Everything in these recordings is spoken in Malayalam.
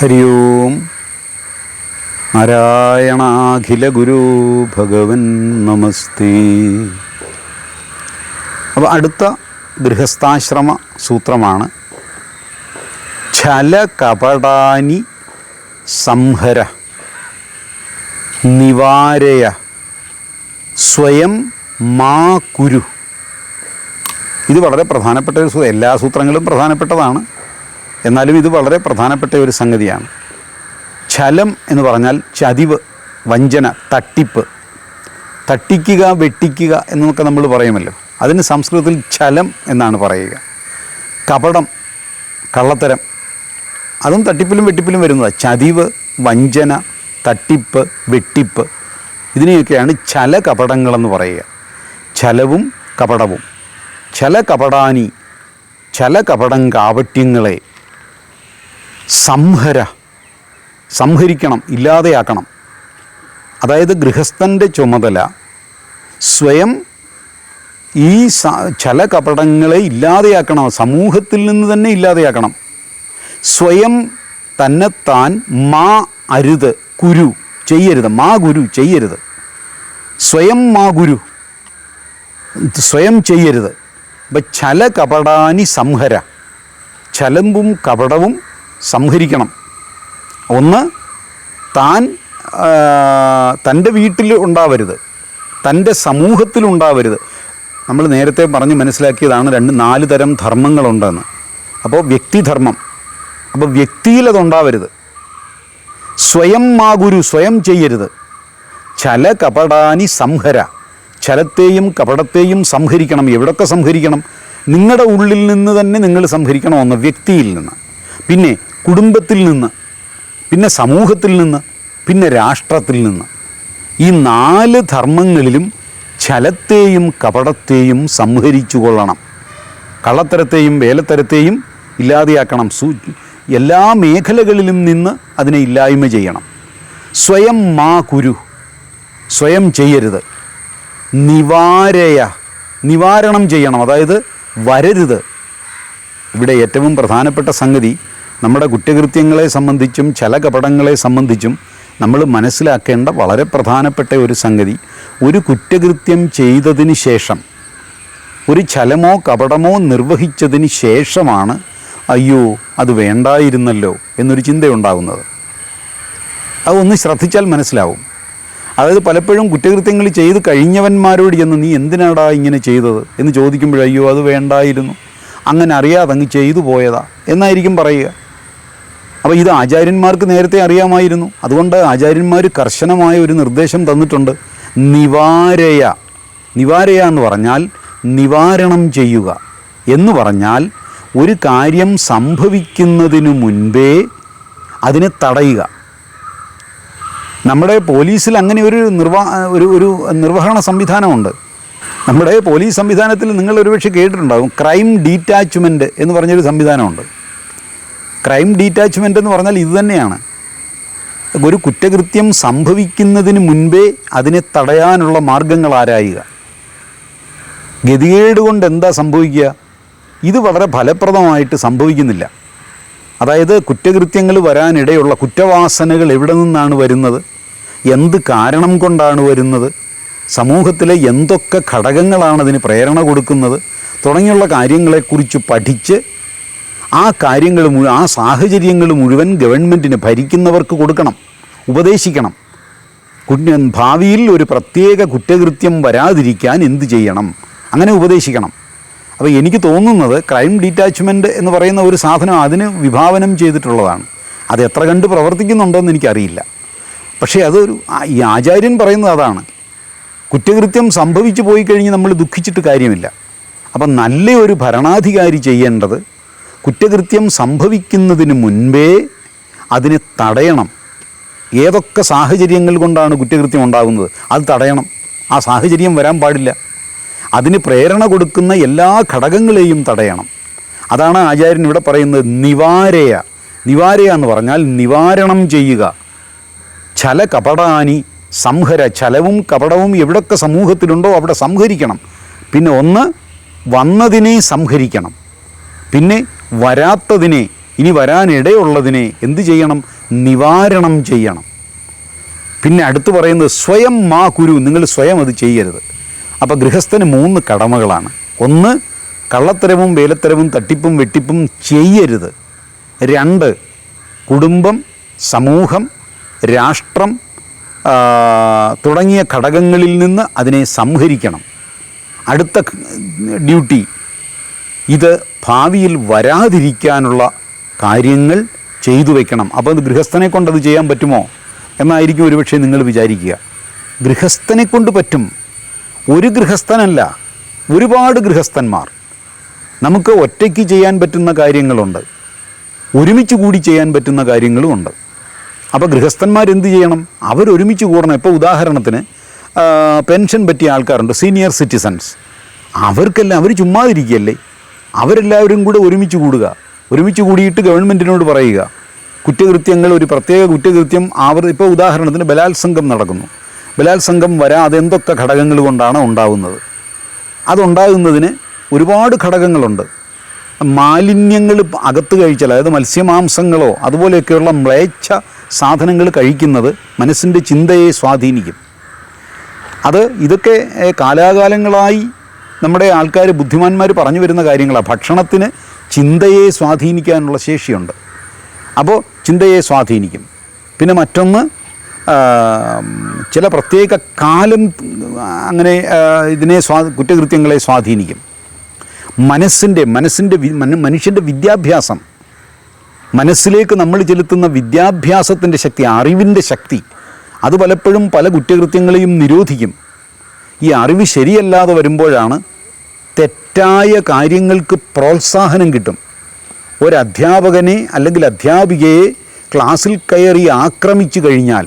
ഹരി ഓം. നാരായണാഖില ഗുരു ഭഗവൻ നമസ്തേ. അപ്പോൾ അടുത്ത ഗൃഹസ്ഥാശ്രമ സൂത്രമാണ്. ഛല കപടാനി സംഹര നിവാരയ സ്വയം മാ കുരു. ഇത് വളരെ പ്രധാനപ്പെട്ട ഒരു സൂത്രം എല്ലാ സൂത്രങ്ങളും പ്രധാനപ്പെട്ടതാണ്. എന്നാലും ഇത് വളരെ പ്രധാനപ്പെട്ട ഒരു സംഗതിയാണ്. ഛലം എന്ന് പറഞ്ഞാൽ ചതിവ് വഞ്ചന തട്ടിപ്പ്. തട്ടിക്കുക വെട്ടിക്കുക എന്നൊക്കെ നമ്മൾ പറയുമല്ലോ. അതിന് സംസ്കൃതത്തിൽ ഛലം എന്നാണ് പറയുക. കപടം കള്ളത്തരം. അതും തട്ടിപ്പിലും വെട്ടിപ്പിലും വരുന്നതാണ് ചതിവ് വഞ്ചന തട്ടിപ്പ് വെട്ടിപ്പ്. ഇതിനെയൊക്കെയാണ് ഛല കപടങ്ങളെന്ന് പറയുക. ഛലവും കപടവും. ഛല കപടാനി. ഛല കപടം കാവട്യങ്ങളെ സംഹര സംഹരിക്കണം ഇല്ലാതെയാക്കണം. അതായത് ഗൃഹസ്ഥന്റെ ചുമതല സ്വയം ഈ ഛല കപടങ്ങളെ ഇല്ലാതെയാക്കണം സമൂഹത്തിൽ നിന്ന് തന്നെ ഇല്ലാതെയാക്കണം. സ്വയം തന്നെത്താൻ മാ അരുത് കുരു ചെയ്യരുത് മാ ഗുരു ചെയ്യരുത്. സ്വയം മാ ഗുരു സ്വയം ചെയ്യരുത്. അപ്പം ചല കപടാനി സംഹര ചലമ്പും കപടവും സംഹരിക്കണം. ഒന്ന് താൻ തന്റെ വീട്ടിൽ ഉണ്ടാവരുത്. തന്റെ സമൂഹത്തിൽ ഉണ്ടാവരുത്. നമ്മൾ നേരത്തെ പറഞ്ഞ് മനസ്സിലാക്കിയതാണ് രണ്ട് നാല് തരം ധർമ്മങ്ങളുണ്ടെന്ന്. അപ്പോൾ വ്യക്തിധർമ്മം. അപ്പോൾ വ്യക്തിയിൽ അതുണ്ടാവരുത്. സ്വയം മാകുരു സ്വയം ചെയ്യരുത്. ചല കപടാനി സംഹര. ചലത്തെയും കപടത്തെയും സംഹരിക്കണം. എവിടൊക്കെ സംഹരിക്കണം? നിങ്ങളുടെ ഉള്ളിൽ നിന്ന് തന്നെ നിങ്ങൾ സംഹരിക്കണം ഒന്ന് വ്യക്തിയിൽ നിന്ന്. പിന്നെ കുടുംബത്തിൽ നിന്ന് പിന്നെ സമൂഹത്തിൽ നിന്ന് പിന്നെ രാഷ്ട്രത്തിൽ നിന്ന്. ഈ നാല് ധർമ്മങ്ങളിലും ഛലത്തെയും കപടത്തെയും സംഹരിച്ചു കൊള്ളണം. കള്ളത്തരത്തെയും വേലത്തരത്തെയും ഇല്ലാതെയാക്കണം. സൂ എല്ലാ മേഖലകളിലും നിന്ന് അതിനെ ഇല്ലായ്മ ചെയ്യണം. സ്വയം മാ കുരു സ്വയം ചെയ്യരുത്. നിവാരയ നിവാരണം ചെയ്യണം. അതായത് വരരുത്. ഇവിടെ ഏറ്റവും പ്രധാനപ്പെട്ട സംഗതി നമ്മുടെ കുറ്റകൃത്യങ്ങളെ സംബന്ധിച്ചും ചില കപടങ്ങളെ സംബന്ധിച്ചും നമ്മൾ മനസ്സിലാക്കേണ്ട വളരെ പ്രധാനപ്പെട്ട ഒരു സംഗതി. ഒരു കുറ്റകൃത്യം ചെയ്തതിന് ശേഷം ഒരു ചലമോ കപടമോ നിർവഹിച്ചതിന് ശേഷമാണ് അയ്യോ അത് വേണ്ടായിരുന്നല്ലോ എന്നൊരു ചിന്തയുണ്ടാകുന്നത്. അതൊന്ന് ശ്രദ്ധിച്ചാൽ മനസ്സിലാവും. അതായത് പലപ്പോഴും കുറ്റകൃത്യങ്ങൾ ചെയ്ത് കഴിഞ്ഞവന്മാരോട് ചെന്ന് നീ എന്തിനാടാ ഇങ്ങനെ ചെയ്തത്? എന്ന് ചോദിക്കുമ്പോൾ അയ്യോ അത് വേണ്ടായിരുന്നു. അങ്ങനെ അറിയാതെ അങ്ങ് ചെയ്തു പോയതാ എന്നായിരിക്കും പറയുക. അപ്പോൾ ഇത് ആചാര്യന്മാർക്ക് നേരത്തെ അറിയാമായിരുന്നു. അതുകൊണ്ട് ആചാര്യന്മാർ കർശനമായ ഒരു നിർദ്ദേശം തന്നിട്ടുണ്ട്. നിവാരയ. നിവാരയ എന്ന് പറഞ്ഞാൽ നിവാരണം ചെയ്യുക. എന്ന് പറഞ്ഞാൽ ഒരു കാര്യം സംഭവിക്കുന്നതിനു മുൻപേ അതിനെ തടയുക. നമ്മുടെ പോലീസിൽ അങ്ങനെ ഒരു നിർവാ ഒരു ഒരു നിർവഹണ സംവിധാനമുണ്ട്. നമ്മുടെ പോലീസ് സംവിധാനത്തിൽ നിങ്ങൾ ഒരുപക്ഷെ കേട്ടിട്ടുണ്ടാകും. ക്രൈം ഡീറ്റാച്ച്മെന്റ് എന്ന് പറഞ്ഞൊരു സംവിധാനമുണ്ട്. ക്രൈം ഡീറ്റാച്ച്മെന്റ് എന്ന് പറഞ്ഞാൽ ഇതുതന്നെയാണ് ഒരു കുറ്റകൃത്യം സംഭവിക്കുന്നതിന് മുൻപേ അതിനെ തടയാനുള്ള മാർഗങ്ങൾ ആരായുക? ഗതികേട് കൊണ്ട് എന്താ സംഭവിക്കുക? ഇത് വളരെ ഫലപ്രദമായിട്ട് സംഭവിക്കുന്നില്ല. അതായത് കുറ്റകൃത്യങ്ങൾ വരാനിടയുള്ള കുറ്റവാസനകൾ എവിടെ നിന്നാണ് വരുന്നത്? എന്ത് കാരണം കൊണ്ടാണ് വരുന്നത്? സമൂഹത്തിലെ എന്തൊക്കെ ഘടകങ്ങളാണ് അതിന് പ്രേരണ കൊടുക്കുന്നത്? തുടങ്ങിയുള്ള കാര്യങ്ങളെക്കുറിച്ച് പഠിച്ച് ആ കാര്യങ്ങൾ മുഴുവൻ ആ സാഹചര്യങ്ങൾ മുഴുവൻ ഗവൺമെന്റിന് ഭരിക്കുന്നവർക്ക് കൊടുക്കണം ഉപദേശിക്കണം. ഭാവിയിൽ ഒരു പ്രത്യേക കുറ്റകൃത്യം വരാതിരിക്കാൻ എന്ത് ചെയ്യണം? അങ്ങനെ ഉപദേശിക്കണം. അപ്പോൾ എനിക്ക് തോന്നുന്നത് ക്രൈം ഡീറ്റാച്ച്മെന്റ് എന്ന് പറയുന്ന ഒരു സാധനം അതിന് വിഭാവനം ചെയ്തിട്ടുള്ളതാണ്. അത് എത്ര കണ്ട് പ്രവർത്തിക്കുന്നുണ്ടെന്ന് എനിക്കറിയില്ല. പക്ഷേ അതൊരു ഈ ആചാര്യൻ പറയുന്നത് അതാണ്. കുറ്റകൃത്യം സംഭവിച്ചു പോയി കഴിഞ്ഞ് നമ്മൾ ദുഃഖിച്ചിട്ട് കാര്യമില്ല. അപ്പം നല്ല ഒരു ഭരണാധികാരി ചെയ്യേണ്ടത് കുറ്റകൃത്യം സംഭവിക്കുന്നതിന് മുൻപേ അതിനെ തടയണം. ഏതൊക്കെ സാഹചര്യങ്ങൾ കൊണ്ടാണ് കുറ്റകൃത്യം ഉണ്ടാകുന്നത്? അത് തടയണം. ആ സാഹചര്യം വരാൻ പാടില്ല. അതിന് പ്രേരണ കൊടുക്കുന്ന എല്ലാ ഘടകങ്ങളെയും തടയണം. അതാണ് ആചാര്യൻ ഇവിടെ പറയുന്നത് നിവാരയ. നിവാരയ എന്ന് പറഞ്ഞാൽ നിവാരണം ചെയ്യുക. ചല കപടാനി സംഹര. ചലവും കപടവും എവിടൊക്കെ സമൂഹത്തിലുണ്ടോ അവിടെ സംഹരിക്കണം. പിന്നെ ഒന്ന് വന്നതിനെ സംഹരിക്കണം. പിന്നെ വരാത്തതിനെ ഇനി വരാനിടയുള്ളതിനെ എന്തു ചെയ്യണം? നിവാരണം ചെയ്യണം. പിന്നെ അടുത്ത് പറയുന്നത് സ്വയം മാ കുരു നിങ്ങൾ സ്വയം അത് ചെയ്യരുത്. അപ്പോൾ ഗൃഹസ്ഥന് മൂന്ന് കടമകളാണ്. ഒന്ന് കള്ളത്തരവും വേലത്തരവും തട്ടിപ്പും വെട്ടിപ്പും ചെയ്യരുത്. രണ്ട് കുടുംബം സമൂഹം രാഷ്ട്രം തുടങ്ങിയ ഘടകങ്ങളിൽ നിന്ന് അതിനെ സംഹരിക്കണം. അടുത്ത ഡ്യൂട്ടി ഇത് ഭാവിയിൽ വരാതിരിക്കാനുള്ള കാര്യങ്ങൾ ചെയ്തു വെക്കണം. അപ്പോൾ അത് ഗൃഹസ്ഥനെ അത് ചെയ്യാൻ പറ്റുമോ? എന്നായിരിക്കും ഒരുപക്ഷെ നിങ്ങൾ വിചാരിക്കുക. ഗൃഹസ്ഥനെ കൊണ്ട് പറ്റും. ഒരു ഗൃഹസ്ഥനല്ല ഒരുപാട് ഗൃഹസ്ഥന്മാർ. നമുക്ക് ഒറ്റയ്ക്ക് ചെയ്യാൻ പറ്റുന്ന കാര്യങ്ങളുണ്ട്. ഒരുമിച്ച് കൂടി ചെയ്യാൻ പറ്റുന്ന കാര്യങ്ങളുമുണ്ട് അപ്പോൾ ഗൃഹസ്ഥന്മാർ എന്ത് ചെയ്യണം? അവരൊരുമിച്ച് കൂടണം. ഇപ്പോൾ ഉദാഹരണത്തിന് പെൻഷൻ പറ്റിയ ആൾക്കാരുണ്ട് സീനിയർ സിറ്റിസൺസ് അവർക്കെല്ലാം അവർ ചുമ്മാതിരിക്കുകയല്ലേ? അവരെല്ലാവരും കൂടെ ഒരുമിച്ച് കൂടുക. ഒരുമിച്ച് കൂടിയിട്ട് ഗവൺമെന്റിനോട് പറയുക. കുറ്റകൃത്യങ്ങൾ ഒരു പ്രത്യേക കുറ്റകൃത്യം ആവർ ഇപ്പോൾ ഉദാഹരണത്തിന് ബലാത്സംഗം നടക്കുന്നു. ബലാത്സംഗം വരാതെ എന്തൊക്കെ ഘടകങ്ങൾ കൊണ്ടാണ് ഉണ്ടാകുന്നത് അതുണ്ടാകുന്നതിന് ഒരുപാട് ഘടകങ്ങളുണ്ട്. മാലിന്യങ്ങൾ അകത്ത് കഴിച്ചാൽ അതായത് മത്സ്യമാംസങ്ങളോ അതുപോലെയൊക്കെയുള്ള മ്ലേച്ഛ സാധനങ്ങൾ കഴിക്കുന്നത് മനസ്സിന്റെ ചിന്തയെ സ്വാധീനിക്കും. അത് ഇതൊക്കെ കാലാകാലങ്ങളായി നമ്മുടെ ആൾക്കാർ ബുദ്ധിമാന്മാർ പറഞ്ഞു വരുന്ന കാര്യങ്ങളാണ് ഭക്ഷണത്തിന് ചിന്തയെ സ്വാധീനിക്കാനുള്ള ശേഷിയുണ്ട്. അപ്പോൾ ചിന്തയെ സ്വാധീനിക്കും. പിന്നെ മറ്റൊന്ന് ചില പ്രത്യേക കാലം അങ്ങനെ ഇതിനെ സ്വാ കുറ്റകൃത്യങ്ങളെ സ്വാധീനിക്കും. മനസ്സിന്റെ മനസ്സിന്റെ മനുഷ്യന്റെ വിദ്യാഭ്യാസം. മനസ്സിലേക്ക് നമ്മൾ ചെലുത്തുന്ന വിദ്യാഭ്യാസത്തിന്റെ ശക്തി അറിവിന്റെ ശക്തി അത് പലപ്പോഴും പല കുറ്റകൃത്യങ്ങളെയും നിരോധിക്കും. ഈ അറിവ് ശരിയല്ലാതെ വരുമ്പോഴാണ് തെറ്റായ കാര്യങ്ങൾക്ക് പ്രോത്സാഹനം കിട്ടും. ഒരധ്യാപകനെ അല്ലെങ്കിൽ അധ്യാപികയെ ക്ലാസ്സിൽ കയറി ആക്രമിച്ചു കഴിഞ്ഞാൽ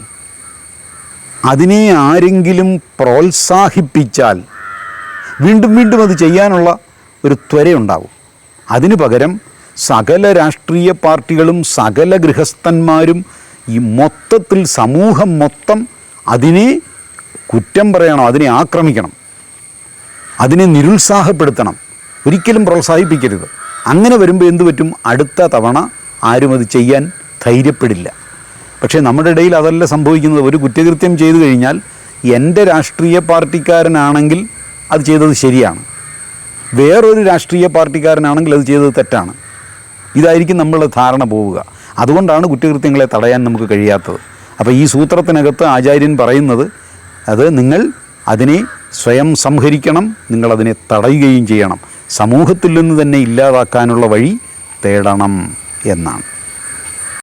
അതിനെ ആരെങ്കിലും പ്രോത്സാഹിപ്പിച്ചാൽ വീണ്ടും വീണ്ടും അത് ചെയ്യാനുള്ള ഒരു ത്വരയുണ്ടാവും. അതിനു പകരം സകല രാഷ്ട്രീയ പാർട്ടികളും സകല ഗൃഹസ്ഥന്മാരും ഈ മൊത്തത്തിൽ സമൂഹം മൊത്തം അതിനെ കുറ്റം പറയണം അതിനെ ആക്രമിക്കണം അതിനെ നിരുത്സാഹപ്പെടുത്തണം ഒരിക്കലും പ്രോത്സാഹിപ്പിക്കരുത്. അങ്ങനെ വരുമ്പോൾ എന്തു പറ്റും? അടുത്ത തവണ ആരും അത് ചെയ്യാൻ ധൈര്യപ്പെടില്ല. പക്ഷേ നമ്മുടെ ഇടയിൽ അതല്ല സംഭവിക്കുന്നത്. ഒരു കുറ്റകൃത്യം ചെയ്തു കഴിഞ്ഞാൽ എന്റെ രാഷ്ട്രീയ പാർട്ടിക്കാരനാണെങ്കിൽ അത് ചെയ്തത് ശരിയാണ്. വേറൊരു രാഷ്ട്രീയ പാർട്ടിക്കാരനാണെങ്കിൽ അത് ചെയ്തത് തെറ്റാണ്. ഇതായിരിക്കും നമ്മളുടെ ധാരണ പോവുക. അതുകൊണ്ടാണ് കുറ്റകൃത്യങ്ങളെ തടയാൻ നമുക്ക് കഴിയാത്തത്. അപ്പോൾ ഈ സൂത്രത്തിനകത്ത് ആചാര്യൻ പറയുന്നത് അത് നിങ്ങൾ അതിനെ സ്വയം സംഹരിക്കണം നിങ്ങളതിനെ തടയുകയും ചെയ്യണം. സമൂഹത്തിൽ നിന്ന് തന്നെ ഇല്ലാതാക്കാനുള്ള വഴി തേടണം എന്നാണ്.